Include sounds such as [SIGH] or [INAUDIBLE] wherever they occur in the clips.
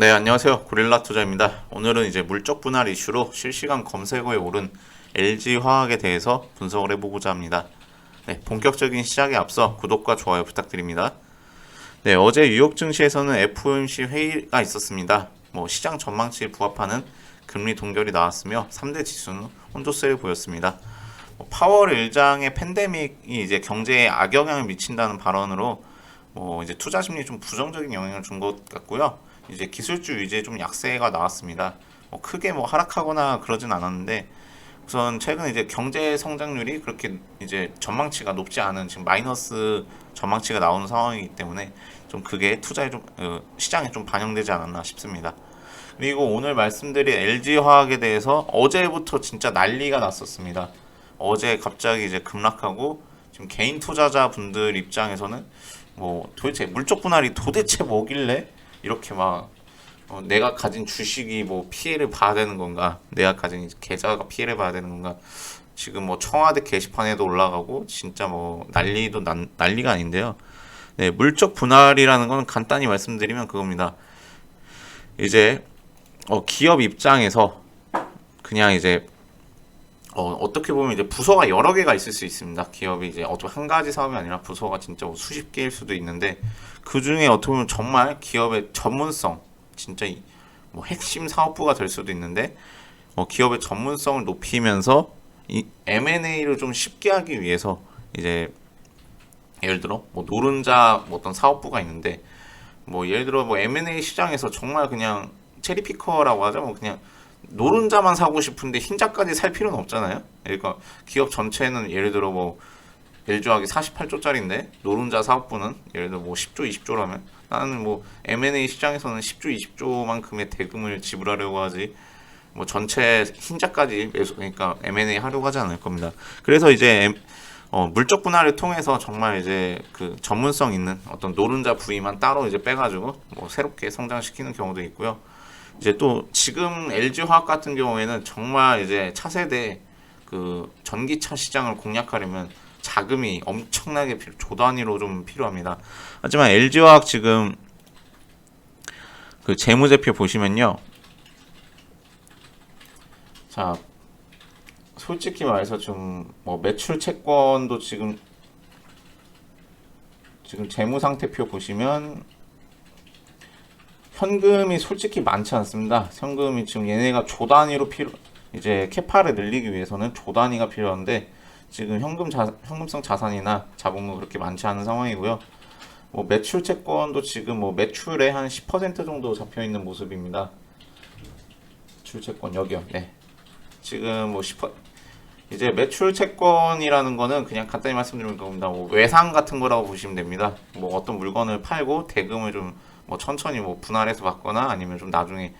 네, 안녕하세요. 고릴라 투자입니다. 오늘은 이제 물적 분할 이슈로 실시간 검색어에 오른 LG 화학에 대해서 분석을 해보고자 합니다. 네, 본격적인 시작에 앞서 구독과 좋아요 부탁드립니다. 네, 어제 뉴욕 증시에서는 FOMC 회의가 있었습니다. 뭐 시장 전망치에 부합하는 금리 동결이 나왔으며 3대 지수는 혼조세를 보였습니다. 뭐 파월 일장의 팬데믹이 이제 경제에 악영향을 미친다는 발언으로 뭐 이제 투자 심리에 좀 부정적인 영향을 준 것 같고요. 이제 기술주 위주의 좀 약세가 나왔습니다. 뭐 크게 뭐 하락하거나 그러진 않았는데 우선 최근 이제 경제 성장률이 그렇게 이제 전망치가 높지 않은 지금 마이너스 전망치가 나오는 상황이기 때문에 좀 그게 투자에 좀 어, 시장에 좀 반영되지 않았나 싶습니다. 그리고 오늘 말씀드린 LG 화학에 대해서 어제부터 진짜 난리가 났었습니다. 어제 갑자기 이제 급락하고 지금 개인 투자자 분들 입장에서는 뭐 도대체 물적 분할이 도대체 뭐길래 이렇게 막 어, 내가 가진 주식이 뭐 피해를 봐야 되는 건가? 내가 가진 계좌가 피해를 봐야 되는 건가? 지금 뭐 청와대 게시판에도 올라가고 진짜 뭐 난리도 난, 난리가 아닌데요. 네, 물적 분할이라는 건 간단히 말씀드리면 그겁니다. 이제 어, 기업 입장에서 그냥 이제 어, 어떻게 보면 이제 부서가 여러 개가 있을 수 있습니다. 기업이 이제 어떤 한 가지 사업이 아니라 부서가 진짜 뭐 수십 개일 수도 있는데 그 중에 어떻게 보면 정말 기업의 전문성, 진짜 이- 뭐 핵심 사업부가 될 수도 있는데 어, 기업의 전문성을 높이면서 이 M&A를 좀 쉽게 하기 위해서 이제 예를 들어 뭐 노른자 뭐 어떤 사업부가 있는데 뭐 예를 들어 뭐 M&A 시장에서 정말 그냥 체리피커라고 하죠. 뭐 그냥 노른자만 사고 싶은데 흰자까지 살 필요는 없잖아요. 그러니까 기업 전체는 예를 들어 뭐 LG화학이 48조짜리인데 노른자 사업부는 예를 들어 뭐 10조, 20조라면 나는 뭐 M&A 시장에서는 10조, 20조만큼의 대금을 지불하려고 하지 뭐 전체 흰자까지 매수 그러니까 M&A 하려고 하지 않을 겁니다. 그래서 이제 어, 물적 분할을 통해서 정말 이제 그 전문성 있는 어떤 노른자 부위만 따로 이제 빼가지고 뭐 새롭게 성장시키는 경우도 있고요. 이제 또 지금 LG 화학 같은 경우에는 정말 이제 차세대 그 전기차 시장을 공략하려면 자금이 엄청나게 필요, 조 단위로 좀 필요합니다. 하지만 LG 화학 지금 그 재무제표 보시면요. 자, 솔직히 말해서 좀 뭐 매출 채권도 지금 지금 재무 상태표 보시면 현금이 솔직히 많지 않습니다. 현금이 지금 얘네가 조 단위로 필요 이제 캐파를 늘리기 위해서는 조 단위가 필요한데 지금 현금 자 현금성 자산이나 자본금 그렇게 많지 않은 상황이고요. 뭐 매출 채권도 지금 뭐 매출의 한 10% 정도 잡혀 있는 모습입니다. 매출 채권 여기요. 네. 지금 뭐 10%, 이제 매출 채권이라는 거는 그냥 간단히 말씀드리면 겁니다. 뭐 외상 같은 거라고 보시면 됩니다. 뭐 어떤 물건을 팔고 대금을 좀 뭐 천천히 뭐 분할해서 받거나 아니면 좀 나중에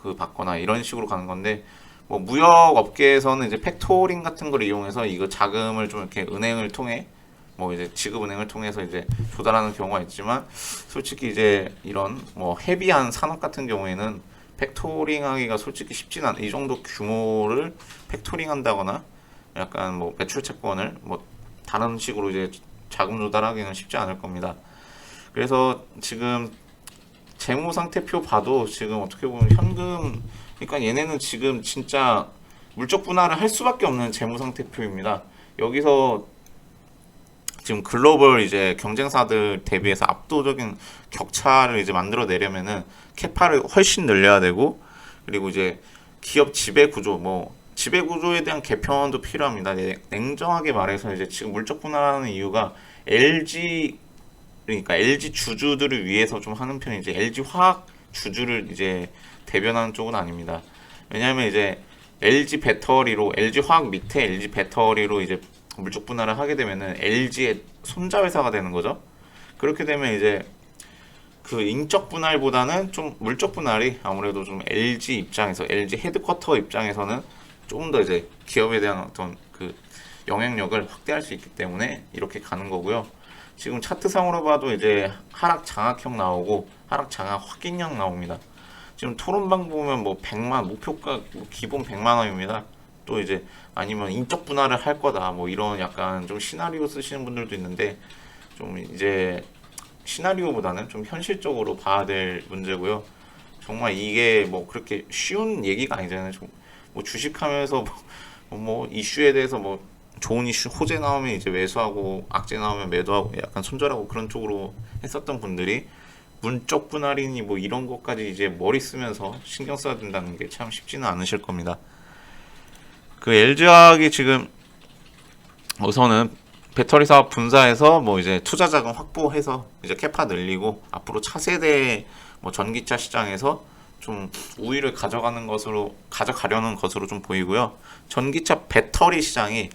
그 받거나 이런 식으로 가는 건데 뭐 무역 업계에서는 이제 팩토링 같은 걸 이용해서 이거 자금을 좀 이렇게 은행을 통해 뭐 이제 지급은행을 통해서 이제 조달하는 경우가 있지만 솔직히 이제 이런 뭐 헤비한 산업 같은 경우에는 팩토링 하기가 솔직히 쉽진 않아. 이 정도 규모를 팩토링 한다거나 약간 뭐 매출 채권을 뭐 다른 식으로 이제 자금 조달하기는 쉽지 않을 겁니다. 그래서 지금 재무 상태표 봐도 지금 어떻게 보면 현금 그러니까 얘네는 지금 진짜 물적 분할을 할 수밖에 없는 재무 상태표입니다. 여기서 지금 글로벌 이제 경쟁사들 대비해서 압도적인 격차를 이제 만들어 내려면은 캐파를 훨씬 늘려야 되고 그리고 이제 기업 지배 구조 뭐 지배 구조에 대한 개편도 필요합니다. 네, 냉정하게 말해서 이제 지금 물적 분할하는 이유가 LG 그러니까 LG 주주들을 위해서 좀 하는 편이지 LG 화학 주주를 이제 대변하는 쪽은 아닙니다. 왜냐하면 이제 LG 배터리로 LG 화학 밑에 LG 배터리로 이제 물적 분할을 하게 되면은 LG의 손자 회사가 되는 거죠. 그렇게 되면 이제 그 인적 분할보다는 좀 물적 분할이 아무래도 좀 LG 입장에서 LG 헤드쿼터 입장에서는 조금 더 이제 기업에 대한 어떤 그 영향력을 확대할 수 있기 때문에 이렇게 가는 거고요. 지금 차트상으로 봐도 이제 하락 장악형 나오고 하락 장악 확인형 나옵니다. 지금 토론방 보면 뭐 100만 목표가 뭐 기본 100만 원입니다. 또 이제 아니면 인적 분할을 할 거다 뭐 이런 약간 좀 시나리오 쓰시는 분들도 있는데 좀 이제 시나리오보다는 좀 현실적으로 봐야 될 문제고요. 정말 이게 뭐 그렇게 쉬운 얘기가 아니잖아요. 좀 뭐 주식하면서 뭐, 뭐 이슈에 대해서 뭐 좋은 이슈 호재 나오면 이제 매수하고 악재 나오면 매도하고 약간 손절하고 그런 쪽으로 했었던 분들이 문적 분할이니 뭐 이런 것까지 이제 머리 쓰면서 신경 써야 된다는 게 참 쉽지는 않으실 겁니다. 그 LG화학이 지금 우선은 배터리 사업 분사해서 뭐 이제 투자 자금 확보해서 이제 캐파 늘리고 앞으로 차세대 뭐 전기차 시장에서 좀 우위를 가져가는 것으로 가져가려는 것으로 좀 보이고요. 전기차 배터리 시장이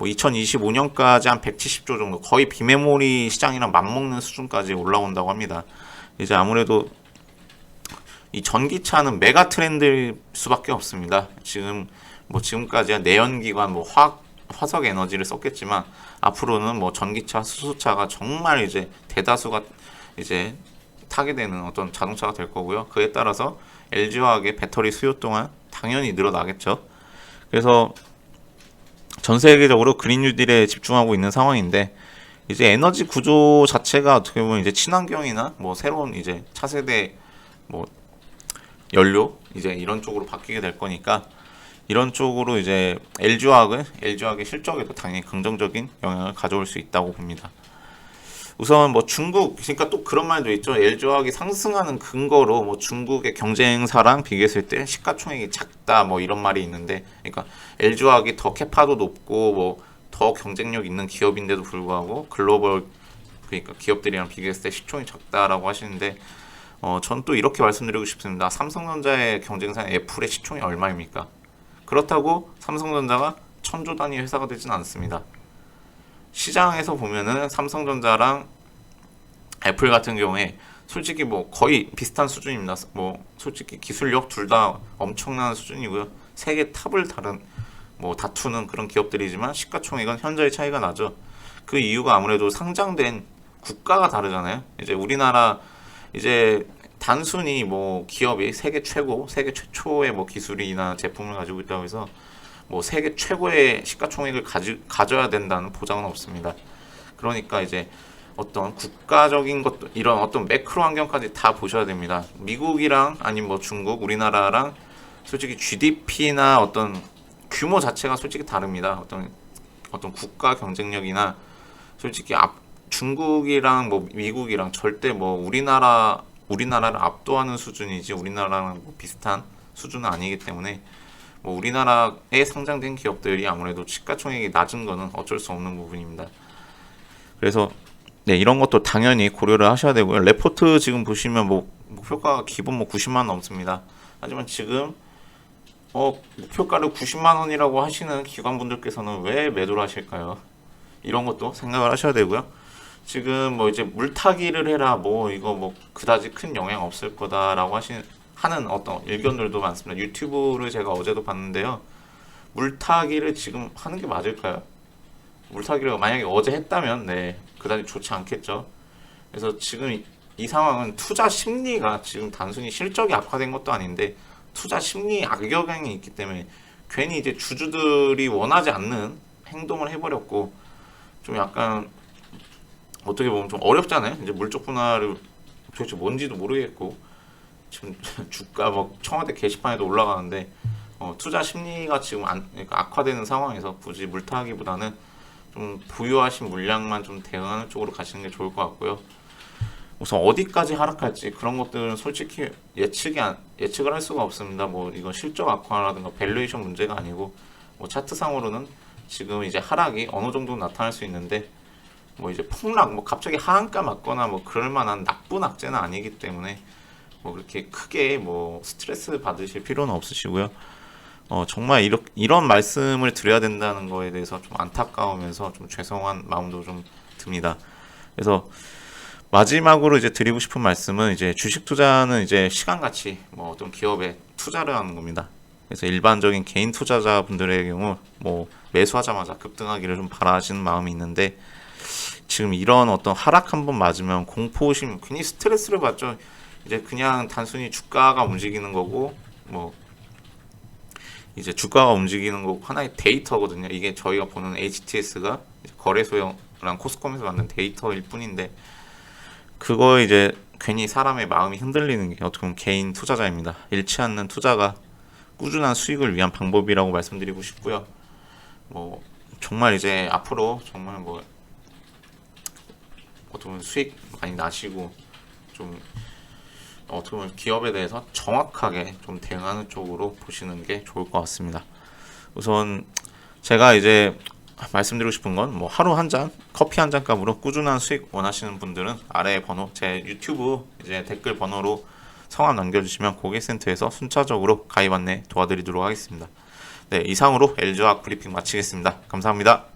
뭐 2025년까지 한 170조 정도 거의 비메모리 시장이랑 맞먹는 수준까지 올라온다고 합니다. 이제 아무래도 이 전기차는 메가 트렌드일 수밖에 없습니다. 지금 뭐 지금까지 내연기관 뭐 화학 화석 에너지를 썼겠지만 앞으로는 뭐 전기차, 수소차가 정말 이제 대다수가 이제 타게 되는 어떤 자동차가 될 거고요. 그에 따라서 LG화학의 배터리 수요 또한 당연히 늘어나겠죠. 그래서 전 세계적으로 그린 뉴딜에 집중하고 있는 상황인데 이제 에너지 구조 자체가 어떻게 보면 이제 친환경이나 뭐 새로운 이제 차세대 뭐 연료 이제 이런 쪽으로 바뀌게 될 거니까 이런 쪽으로 이제 LG화학은 LG화학의 실적에도 당연히 긍정적인 영향을 가져올 수 있다고 봅니다. 우선 뭐 중국 그러니까 또 그런 말도 있죠. LG화학이 상승하는 근거로 뭐 중국의 경쟁사랑 비교했을 때 시가총액이 작다 뭐 이런 말이 있는데 그러니까 LG화학이 더 캐파도 높고 뭐 더 경쟁력 있는 기업인데도 불구하고 글로벌 그러니까 기업들이랑 비교했을 때 시총이 작다라고 하시는데 어, 전 또 이렇게 말씀드리고 싶습니다. 삼성전자의 경쟁사인 애플의 시총이 얼마입니까? 그렇다고 삼성전자가 천조 단위 회사가 되진 않습니다. 시장에서 보면은 삼성전자랑 애플 같은 경우에 솔직히 뭐 거의 비슷한 수준입니다. 뭐 솔직히 기술력 둘 다 엄청난 수준이고요. 세계 탑을 다른 뭐 다투는 그런 기업들이지만 시가총액은 현저히 차이가 나죠. 그 이유가 아무래도 상장된 국가가 다르잖아요. 이제 우리나라 이제 단순히 뭐 기업이 세계 최고, 세계 최초의 뭐 기술이나 제품을 가지고 있다고 해서 뭐 세계 최고의 시가총액을 가지, 가져야 된다는 보장은 없습니다. 그러니까 이제 어떤 국가적인 것도 이런 어떤 매크로 환경까지 다 보셔야 됩니다. 미국이랑 아니면 뭐 중국, 우리나라랑 솔직히 GDP나 어떤 규모 자체가 솔직히 다릅니다. 어떤 어떤 국가 경쟁력이나 솔직히 앞 중국이랑 뭐 미국이랑 절대 뭐 우리나라 우리나라를 압도하는 수준이지 우리나라랑 뭐 비슷한 수준은 아니기 때문에 뭐 우리나라에 상장된 기업들이 아무래도 시가총액이 낮은 거는 어쩔 수 없는 부분입니다. 그래서 네 이런 것도 당연히 고려를 하셔야 되고요. 레포트 지금 보시면 뭐 목표가 기본 뭐 90만 원 넘습니다. 하지만 지금 어 목표가를 90만 원이라고 하시는 기관분들께서는 왜 매도를 하실까요? 이런 것도 생각을 하셔야 되고요. 지금 뭐 이제 물타기를 해라 뭐 이거 뭐 그다지 큰 영향 없을 거다라고 하시는 하는 어떤 의견들도 많습니다. 유튜브를 제가 어제도 봤는데요. 물타기를 지금 하는 게 맞을까요? 물타기를 만약에 어제 했다면 네 그다지 좋지 않겠죠. 그래서 지금 이, 이 상황은 투자 심리가 지금 단순히 실적이 악화된 것도 아닌데 투자 심리 악영향이 있기 때문에 괜히 이제 주주들이 원하지 않는 행동을 해버렸고 좀 약간 어떻게 보면 좀 어렵잖아요. 이제 물적 분할을 도대체 뭔지도 모르겠고 지금 [LAUGHS] 주가 뭐 청와대 게시판에도 올라가는데 어, 투자 심리가 지금 안, 그러니까 악화되는 상황에서 굳이 물타기보다는 좀 보유하신 물량만 좀 대응하는 쪽으로 가시는 게 좋을 것 같고요. 우선 어디까지 하락할지 그런 것들은 솔직히 예측이 안, 예측을 할 수가 없습니다. 뭐 이건 실적 악화라든가 밸류에이션 문제가 아니고 뭐 차트상으로는 지금 이제 하락이 어느 정도 나타날 수 있는데 뭐 이제 폭락, 뭐 갑자기 하한가 맞거나 뭐 그럴 만한 나쁜 악재는 아니기 때문에 뭐 그렇게 크게 뭐 스트레스 받으실 필요는 없으시고요. 어, 정말 이렇, 이런 말씀을 드려야 된다는 거에 대해서 좀 안타까우면서 좀 죄송한 마음도 좀 듭니다. 그래서 마지막으로 이제 드리고 싶은 말씀은 이제 주식 투자는 이제 시간 가치 뭐 어떤 기업에 투자를 하는 겁니다. 그래서 일반적인 개인 투자자분들의 경우 뭐 매수하자마자 급등하기를 좀 바라시는 마음이 있는데 지금 이런 어떤 하락 한번 맞으면 공포심 괜히 스트레스를 받죠. 이제 그냥 단순히 주가가 움직이는 거고 뭐 이제 주가가 움직이는 거 하나의 데이터거든요. 이게 저희가 보는 HTS가 거래소랑 코스콤에서 만든 데이터일 뿐인데 그거 이제 괜히 사람의 마음이 흔들리는 게 어떻게 보면 개인 투자자입니다. 잃지 않는 투자가 꾸준한 수익을 위한 방법이라고 말씀드리고 싶고요. 뭐 정말 이제 앞으로 정말 뭐 어떻게 보면 수익 많이 나시고 좀 어떻게 보면 기업에 대해서 정확하게 좀 대응하는 쪽으로 보시는 게 좋을 것 같습니다. 우선 제가 이제 말씀드리고 싶은 건 뭐 하루 한 잔 커피 한 잔 값으로 꾸준한 수익 원하시는 분들은 아래 번호 제 유튜브 이제 댓글 번호로 성함 남겨주시면 고객센터에서 순차적으로 가입 안내 도와드리도록 하겠습니다. 네 이상으로 LG화학 브리핑 마치겠습니다. 감사합니다.